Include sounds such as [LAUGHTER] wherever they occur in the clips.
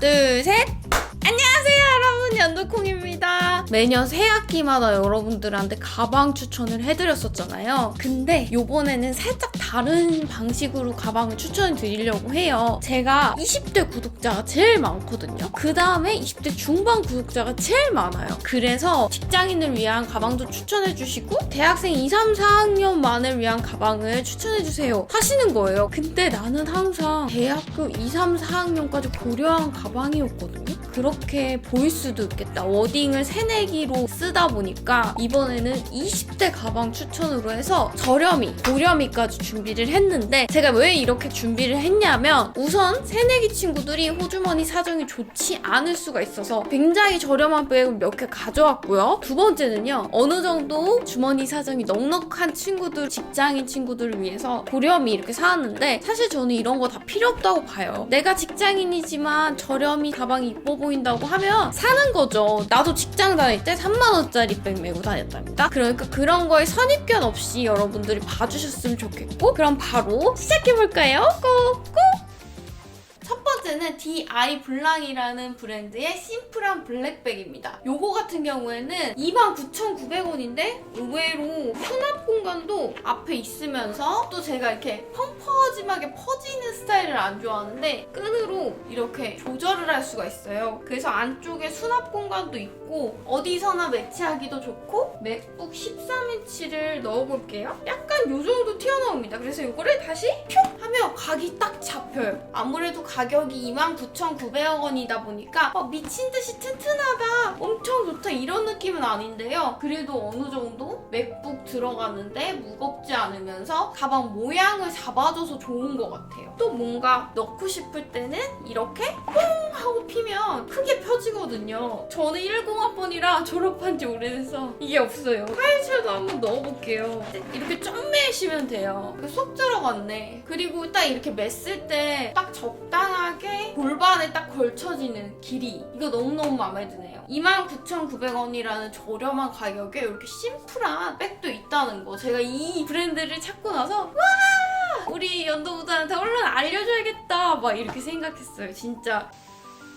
둘, 셋. 안녕하세요, 여러분. 연두콩입니다. 매년 새 학기마다 여러분들한테 가방 추천을 해드렸었잖아요. 근데 요번에는 살짝 다른 방식으로 가방을 추천해 드리려고 해요. 제가 20대 구독자가 제일 많거든요. 그 다음에 20대 중반 구독자가 제일 많아요. 그래서 직장인을 위한 가방도 추천해 주시고 대학생 2, 3, 4학년만을 위한 가방을 추천해 주세요. 하시는 거예요. 근데 나는 항상 대학교 2, 3, 4학년까지 고려한 가방이었거든요. 그렇게 보일 수도 있겠다. 워딩을 새내기로 쓰다 보니까 이번에는 20대 가방 추천으로 해서 저렴이, 고렴이까지 준비를 했는데 제가 왜 이렇게 준비를 했냐면 우선 새내기 친구들이 호주머니 사정이 좋지 않을 수가 있어서 굉장히 저렴한 백을 몇 개 가져왔고요. 두 번째는요. 어느 정도 주머니 사정이 넉넉한 친구들, 직장인 친구들을 위해서 고렴이 이렇게 사왔는데 사실 저는 이런 거 다 필요 없다고 봐요. 내가 직장인이지만 저렴이 가방이 이뻐 보 인다고 하면 사는 거죠. 나도 직장 다닐 때 3만원짜리 백 메고 다녔답니다. 그러니까 그런 거에 선입견 없이 여러분들이 봐주셨으면 좋겠고 그럼 바로 시작해볼까요? 고고! 첫 번째는 DI 블랑이라는 브랜드의 심플한 블랙백입니다. 요거 같은 경우에는 29,900원인데 의외로 수납 공간도 앞에 있으면서 또 제가 이렇게 펑퍼짐하게 퍼지는 스타일을 안 좋아하는데 끈으로 이렇게 조절을 할 수가 있어요. 그래서 안쪽에 수납 공간도 있고 어디서나 매치하기도 좋고 맥북 13인치를 넣어볼게요. 약간 요 정도 튀어나옵니다. 그래서 이거를 다시 잡혀요. 아무래도 가격이 29,900원이다 보니까 어, 미친 듯이 튼튼하다, 엄청 좋다 이런 느낌은 아닌데요. 그래도 어느 정도 맥북 들어가는데 무겁지 않으면서 가방 모양을 잡아줘서 좋은 것 같아요. 또 뭔가 넣고 싶을 때는 이렇게 뽕 하고 피면 크게 펴지거든요. 저는 10학번이라 졸업한 지 오래돼서 이게 없어요. 파일철도 한번 넣어볼게요. 이렇게 좀 매시면 돼요. 쏙 들어갔네. 그리고 딱 이렇게 맸을 때딱 적당하게 골반에 딱 걸쳐지는 길이. 이거 너무너무 마음에 드네요. 29,900원이라는 저렴한 가격에 이렇게 심플한 백도 있다는 거. 제가 이 브랜드를 찾고 나서 와! 우리 연도부들한테 얼른 알려줘야겠다. 막 이렇게 생각했어요. 진짜.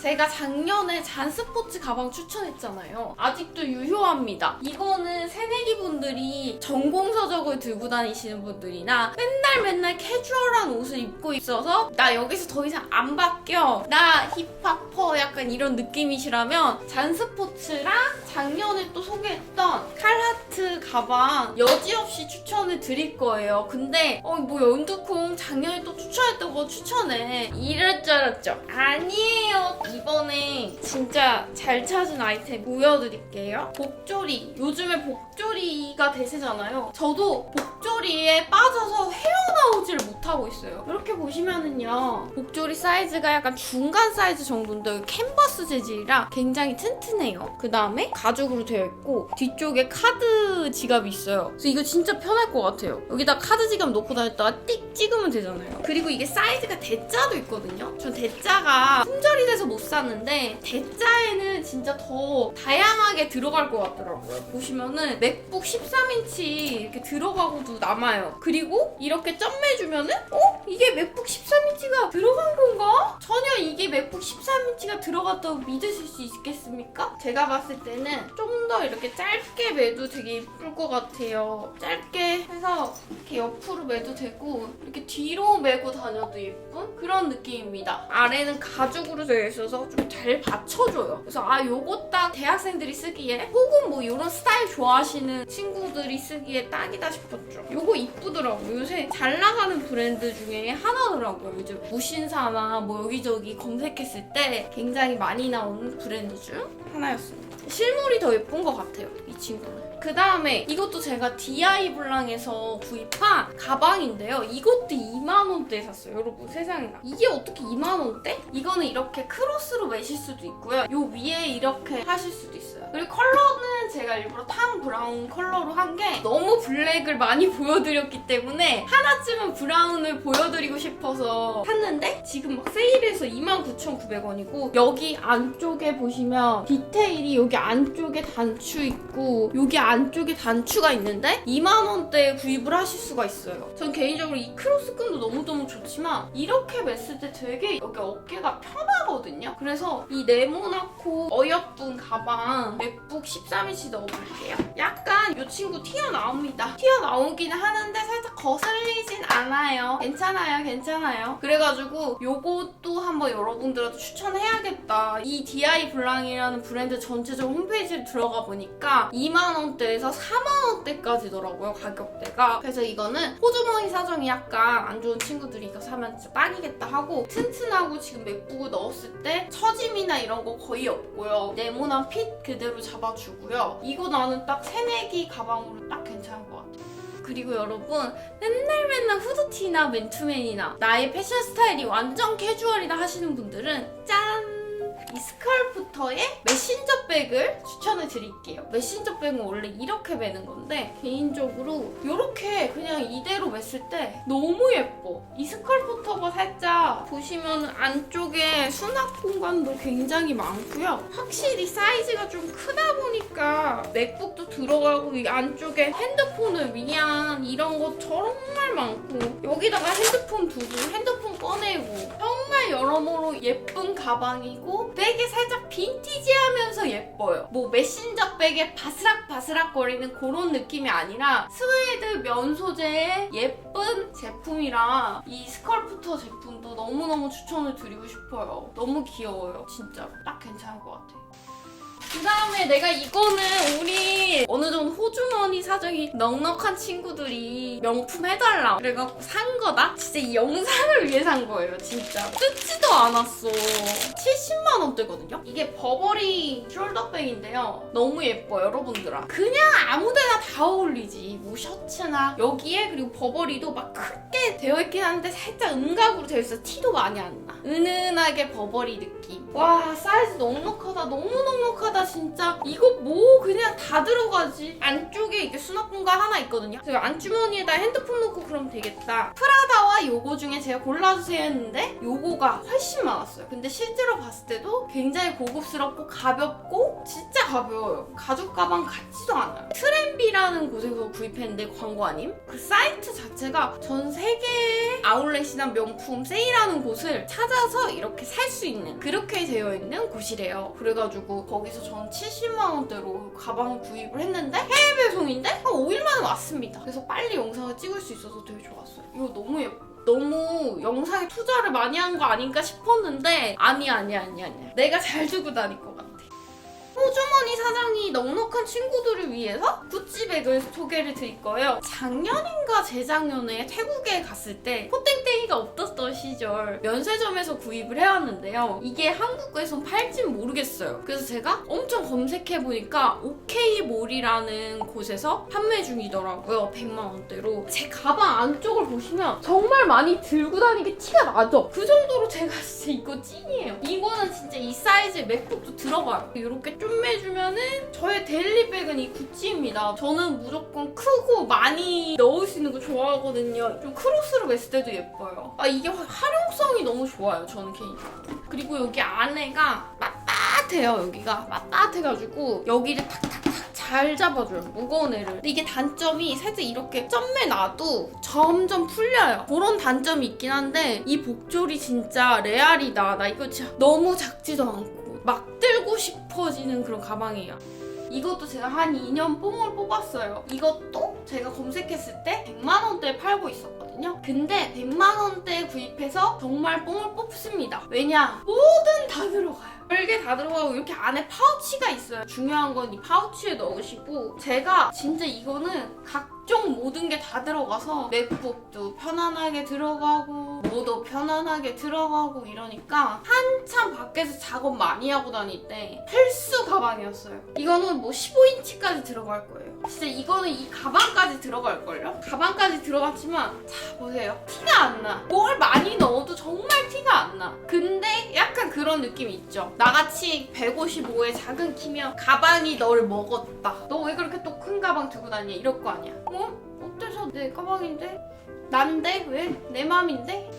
제가 작년에 잔스포츠 가방 추천했잖아요. 아직도 유효합니다. 이거는 새내기 분들이 전공서적을 들고 다니시는 분들이나 맨날 맨날 캐주얼한 옷을 입고 있어서 나 여기서 더 이상 안 바뀌어. 나 힙합퍼 약간 이런 느낌이시라면 잔스포츠랑 작년에 또 소개했던 칼하트 가방 여지없이 추천을 드릴 거예요. 근데 어 뭐 연두콩 작년에 또 추천했던 거 추천해. 이럴 줄 알았죠? 아니에요. 이번에 진짜 잘 찾은 아이템 보여드릴게요. 복조리. 요즘에 복조리가 대세잖아요. 저도 복조리에 빠져서 헤어나오지를 못하고 있어요. 이렇게 보시면은요. 복조리 사이즈가 약간 중간 사이즈 정도인데 캔버스 재질이라 굉장히 튼튼해요. 그 다음에 가죽으로 되어 있고 뒤쪽에 카드 지갑이 있어요. 그래서 이거 진짜 편할 것 같아요. 여기다 카드 지갑 놓고 다녔다가 띡 찍으면 되잖아요. 그리고 이게 사이즈가 대자도 있거든요. 전 대자가 품절 이 돼서 못 샀는데 대자에는 진짜 더 다양하게 들어갈 것 같더라고요. 보시면은 맥북 13인치 이렇게 들어가고도 남아요. 그리고 이렇게 점매주면은 어? 이게 맥북 13인치가 들어간 건가? 전혀 이게 맥북 13인치가 들어갔다고 믿으실 수 있겠습니까? 제가 봤을 때는 좀 더 이렇게 짧게 매도 되게 예쁠 것 같아요. 짧게 해서 이렇게 옆으로 매도 되고 이렇게 뒤로 매고 다녀도 예쁜 그런 느낌입니다. 아래는 가죽으로 되어 있어서 좀 잘 받쳐줘요. 그래서 아 요거 딱 대학생들이 쓰기에 혹은 뭐 이런 스타일 좋아하시는 친구들이 쓰기에 딱이다 싶었죠. 요거 이쁘더라고요. 요새 잘 나가는 브랜드 중에 하나더라고요. 요즘 무신사나 뭐 여기저기 검색했을 때 굉장히 많이 나오는 브랜드 중 하나였습니다. 실물이 더 예쁜 것 같아요. 이 친구는. 그 다음에 이것도 제가 DI 블랑에서 구입한 가방인데요. 이것도 2만원대에 샀어요. 여러분 세상에나. 이게 어떻게 2만원대? 이거는 이렇게 크로스로 매실 수도 있고요. 요 위에 이렇게 하실 수도 있어요. 그리고 컬러는 제가 일부러 탕 브라운 컬러로 한 게 너무 블랙을 많이 보여드렸기 때문에 하나쯤은 브라운을 보여드리고 싶어서 샀는데 지금 막 세일해서 29,900원이고 여기 안쪽에 보시면 디테일이 여기 안쪽에 단추 있고 여기 안쪽에 단추가 있는데 2만 원대에 구입을 하실 수가 있어요. 전 개인적으로 이 크로스끈도 너무너무 좋지만 이렇게 맸을 때 되게 여기 어깨가 편하거든요. 그래서 이 네모나코 어여쁜 가방 맥북 13인치 넣어볼게요. 약간 이 친구 튀어나옵니다. 튀어나오기는 하는데 살짝 거슬리진 않아요. 괜찮아요, 괜찮아요. 그래가지고 요것도 한번 여러분들한테 추천해야겠다. 이 DI 블랑이라는 브랜드 전체적 홈페이지에 들어가 보니까 2만원대에서 4만원대까지더라고요, 가격대가. 그래서 이거는 호주머니 사정이 약간 안 좋은 친구들이 이거 사면 진짜 딱이겠다 하고 튼튼하고 지금 맥북을 넣었을 때 처짐이나 이런 거 거의 없고요. 네모난 핏 그대로 잡아주고요. 이거 나는 딱 새내기 가방으로 딱 괜찮은 것 같아요. 그리고 여러분 맨날 맨날 후드티나 맨투맨이나 나의 패션 스타일이 완전 캐주얼이다 하시는 분들은 짠! 이 스컬프터의 메신저 백을 추천을 드릴게요. 메신저 백은 원래 이렇게 매는 건데 개인적으로 이렇게 그냥 이대로 맸을 때 너무 예뻐. 이 스컬프터가 살짝 보시면 안쪽에 수납 공간도 굉장히 많고요. 확실히 사이즈가 좀 크다 보니까 맥북도 들어가고 이 안쪽에 핸드폰을 위한 이런 거 정말 많고 여기다가 핸드폰 두고 핸드폰 꺼내고 여러모로 예쁜 가방이고 백이 살짝 빈티지하면서 예뻐요. 뭐 메신저 백에 바스락바스락 거리는 그런 느낌이 아니라 스웨이드 면 소재의 예쁜 제품이라 이 스컬프터 제품도 너무너무 추천을 드리고 싶어요. 너무 귀여워요. 진짜로. 딱 괜찮을 것 같아요. 그 다음에 내가 이거는 우리 어느 정도 호주머니 사정이 넉넉한 친구들이 명품 해달라 그래갖고 산 거다? 진짜 이 영상을 위해 산 거예요 진짜. 뜯지도 않았어. 70만 원대거든요? 이게 버버리 숄더백인데요. 너무 예뻐요 여러분들아. 그냥 아무데나 다 어울리지. 뭐 셔츠나 여기에 그리고 버버리도 막 크게 되어 있긴 한데 살짝 음각으로 되어 있어 티도 많이 안나. 은은하게 버버리 느낌. 와 사이즈 넉넉하다. 너무 넉넉하다 진짜 이거 뭐 그냥 다 들어가지? 안쪽에 이게 수납 공간 하나 있거든요. 그래서 안주머니에다 핸드폰 놓고 그러면 되겠다. 프라다와 요거 중에 제가 골라주세요 했는데 요거가 훨씬 많았어요. 근데 실제로 봤을 때도 굉장히 고급스럽고 가볍고 진짜 가벼워요 가죽 가방 같지도 않아요 트렌비라는 곳에서 구입했는데 광고 아님? 그 사이트 자체가 전 세계의 아울렛이나 명품 세일하는 곳을 찾아서 이렇게 살 수 있는 그렇게 되어 있는 곳이래요. 그래가지고 거기서 전 70만 원대로 가방을 구입을 했는데 해외 배송인데 한 5일 만에 왔습니다. 그래서 빨리 영상을 찍을 수 있어서 되게 좋았어요. 이거 너무 예뻐. 너무 영상에 투자를 많이 한 거 아닌가 싶었는데 아니야 아니야 아니야 아니야 내가 잘 주고 다닐 것 같아 호주머니 사장이 넉넉한 친구들을 위해서 구찌백을 소개를 드릴 거예요. 작년인가 재작년에 태국에 갔을 때 포땡땡이가 없었던 시절 면세점에서 구입을 해왔는데요. 이게 한국에선 팔진 모르겠어요. 그래서 제가 엄청 검색해보니까 오케이몰이라는 곳에서 판매 중이더라고요. 100만 원대로. 제 가방 안쪽을 보시면 정말 많이 들고 다니게 티가 나죠? 그 정도로 제가 [LAUGHS] 진짜 이거 찐이에요. 이거는 진짜 이 사이즈 맥북도 들어가요. 이렇게 쪼매주면은 저의 데일리백은 이 구찌입니다. 저는 무조건 크고 많이 넣을 수 있는 거 좋아하거든요. 좀 크로스로 맸을 때도 예뻐요. 아 이게 화- 활용성이 너무 좋아요. 저는 개인적으로. 그리고 여기 안에가 빳빳해요. 여기가 빳빳해가지고 여기를 탁탁탁 잘 잡아줘요. 무거운 애를. 근데 이게 단점이 살짝 이렇게 점매 놔도 점점 풀려요. 그런 단점이 있긴 한데 이 복졸이 진짜 레알이다. 나 이거 진짜 너무 작지도 않고 막 들고 싶어지는 그런 가방이에요. 이것도 제가 한 2년 뽕을 뽑았어요. 이것도 제가 검색했을 때 100만 원대에 팔고 있었거든요. 근데 100만 원대에 구입해서 정말 뽕을 뽑습니다. 왜냐? 뭐든 다 들어가요. 별게 다 들어가고 이렇게 안에 파우치가 있어요. 중요한 건 이 파우치에 넣으시고 제가 진짜 이거는 각 각종 모든 게 다 들어가서 맥북도 편안하게 들어가고 뭐도 편안하게 들어가고 이러니까 한참 밖에서 작업 많이 하고 다닐 때 필수 가방이었어요. 이거는 뭐 15인치까지 들어갈 거예요. 진짜 이거는 이 가방까지 들어갈걸요? 가방까지 들어갔지만 자 보세요. 티가 안 나. 뭘 많이 넣어도 정말 티가 안 나. 근데 약간 그런 느낌이 있죠. 나같이 155의 작은 키면 가방이 너를 먹었다. 너 왜 그렇게 또 큰 가방 들고 다니? 이럴 거 아니야. 어? 어때서 내 가방인데? 난데? 왜? 내 맘인데?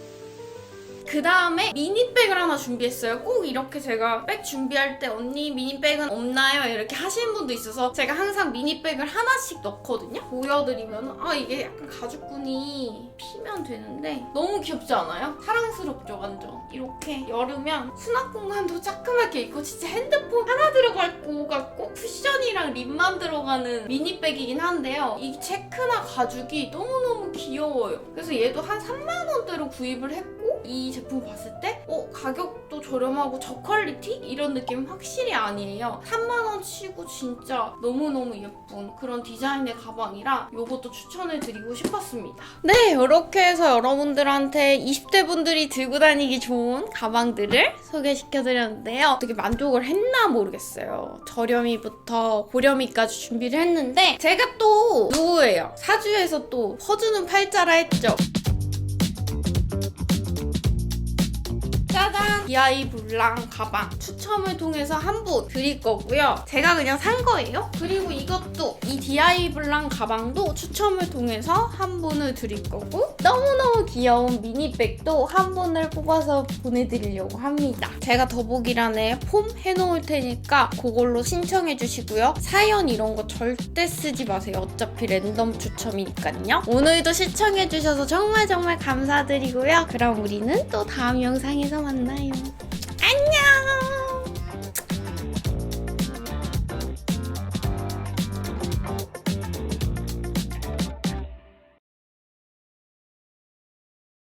그 다음에 미니백을 하나 준비했어요. 꼭 이렇게 제가 백 준비할 때 언니 미니백은 없나요? 이렇게 하시는 분도 있어서 제가 항상 미니백을 하나씩 넣거든요. 보여드리면 아 이게 약간 가죽끈이 피면 되는데 너무 귀엽지 않아요? 사랑스럽죠 완전. 이렇게 열으면 수납 공간도 자그맣게 있고 진짜 핸드폰 하나 들어갈 것 같고 쿠션이랑 립만 들어가는 미니백이긴 한데요. 이 체크나 가죽이 너무너무 귀여워요. 그래서 얘도 한 3만 원대로 구입을 했고 이 제품 봤을 때 어, 가격도 저렴하고 저퀄리티? 이런 느낌 확실히 아니에요. 3만 원 치고 진짜 너무너무 예쁜 그런 디자인의 가방이라 이것도 추천을 드리고 싶었습니다. 네, 이렇게 해서 여러분들한테 20대 분들이 들고 다니기 좋은 가방들을 소개시켜드렸는데요. 어떻게 만족을 했나 모르겠어요. 저렴이부터 고렴이까지 준비를 했는데 제가 또 누구예요? 사주에서 또 퍼주는 팔자라 했죠. 디아이 블랑 가방 추첨을 통해서 한 분 드릴 거고요. 제가 그냥 산 거예요. 그리고 이것도 이 디아이 블랑 가방도 추첨을 통해서 한 분을 드릴 거고 너무너무 귀여운 미니백도 한 분을 뽑아서 보내드리려고 합니다. 제가 더보기란에 폼 해놓을 테니까 그걸로 신청해 주시고요. 사연 이런 거 절대 쓰지 마세요. 어차피 랜덤 추첨이니까요. 오늘도 시청해 주셔서 정말 정말 감사드리고요. 그럼 우리는 또 다음 영상에서 만나요. 안녕.